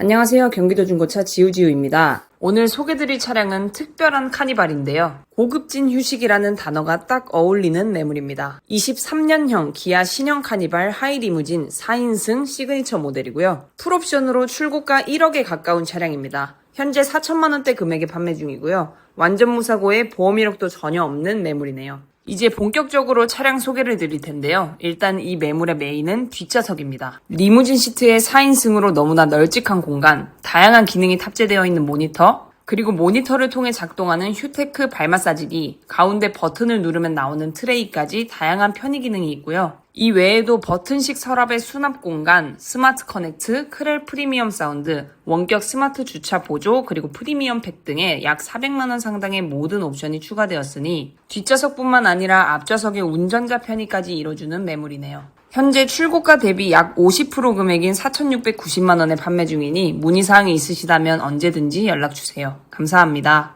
안녕하세요. 경기도 중고차 지우지우입니다. 오늘 소개드릴 차량은 특별한 카니발인데요. 고급진 휴식이라는 단어가 딱 어울리는 매물입니다. 23년형 기아 신형 카니발 하이리무진 4인승 시그니처 모델이고요. 풀옵션으로 출고가 1억에 가까운 차량입니다. 현재 4천만원대 금액에 판매 중이고요. 완전 무사고에 보험 이력도 전혀 없는 매물이네요. 이제 본격적으로 차량 소개를 드릴 텐데요. 일단 이 매물의 메인은 뒷좌석입니다. 리무진 시트의 4인승으로 너무나 널찍한 공간, 다양한 기능이 탑재되어 있는 모니터, 그리고 모니터를 통해 작동하는 휴테크 발 마사지기, 가운데 버튼을 누르면 나오는 트레이까지 다양한 편의 기능이 있고요. 이 외에도 버튼식 서랍의 수납 공간, 스마트 커넥트, 크렐 프리미엄 사운드, 원격 스마트 주차 보조, 그리고 프리미엄 팩 등의 약 400만원 상당의 모든 옵션이 추가되었으니 뒷좌석뿐만 아니라 앞좌석의 운전자 편의까지 이뤄주는 매물이네요. 현재 출고가 대비 약 50% 금액인 4,690만 원에 판매 중이니 문의 사항이 있으시다면 언제든지 연락 주세요. 감사합니다.